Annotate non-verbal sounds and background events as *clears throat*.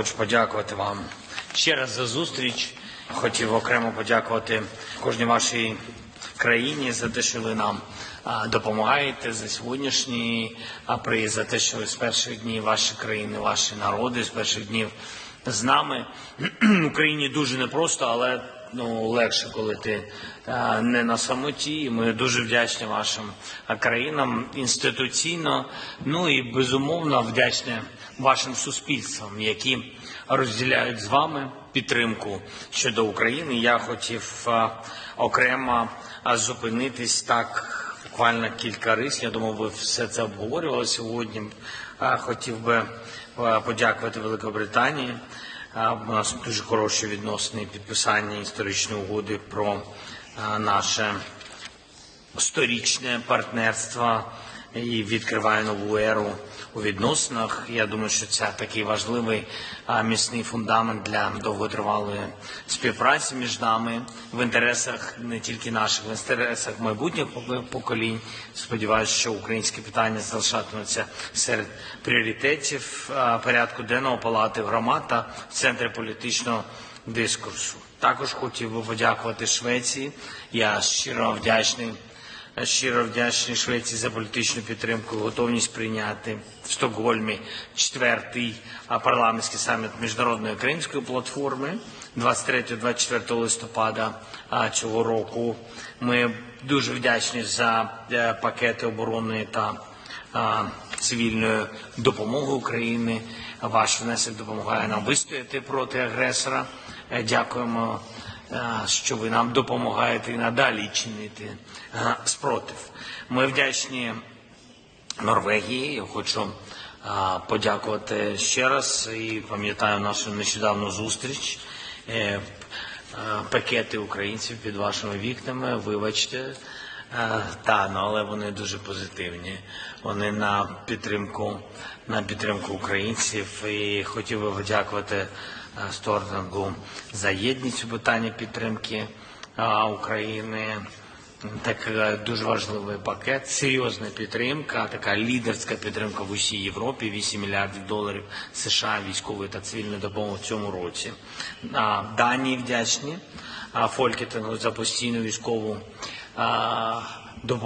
Хочу подякувати вам ще раз за зустріч. Хотів окремо подякувати кожній вашій країні за те, що ви нам допомагаєте за сьогоднішній приїзд, за те, що ви з перших днів ваші країни, ваші народи з перших днів з нами. *clears throat* Україні дуже непросто, але ну легше, коли ти е, не на самоті. І Ми дуже вдячні вашим е, країнам інституційно. Ну і безумовно вдячні вашим суспільствам, які розділяють з вами підтримку щодо України. Я хотів е, окремо е, зупинитись так. Буквально кілька рис. Я думаю, ви все це обговорювали сьогодні. Хотів би подякувати Великобританії. У нас дуже хороші відносини підписання історичної угоди про наше сторічне партнерство і відкриває нову еру у відносинах. Я думаю, що це такий важливий міцний фундамент для довготривалої співпраці між нами в інтересах не тільки наших, в інтересах майбутніх поколінь. Сподіваюся, що українське питання залишатиметься серед пріоритетів порядку денного палати громад та в центрі політичного дискурсу. Також хотів би подякувати Швеції. Я щиро вдячний щиро вдячний Швеції за політичну підтримку, готовність прийняти в Стокгольмі четвертий парламентський саміт міжнародної української платформи 23-24 листопада цього року. Ми дуже вдячні за е, пакети оборонної та цивільної допомоги України. Ваш внесок допомагає нам вистояти проти агресора. Е, Дякуємо е, що ви нам допомагаєте і надалі чинити спротив. Ми вдячні Норвегії. Хочу подякувати ще раз і пам'ятаю нашу нещодавну зустріч. Е, Пакети українців під вашими вікнами, вибачте, та, ну, але вони дуже позитивні. Вони на підтримку, на підтримку українців. І хотів би подякувати е, за єдність у питанні підтримки України. Так е, дуже важливий пакет, серйозна підтримка, така лідерська підтримка в усій Європі. 8 мільярдів доларів США військової та цивільної допомоги в цьому році. Данії вдячні Фолькетингу за постійну військову а, допомогу.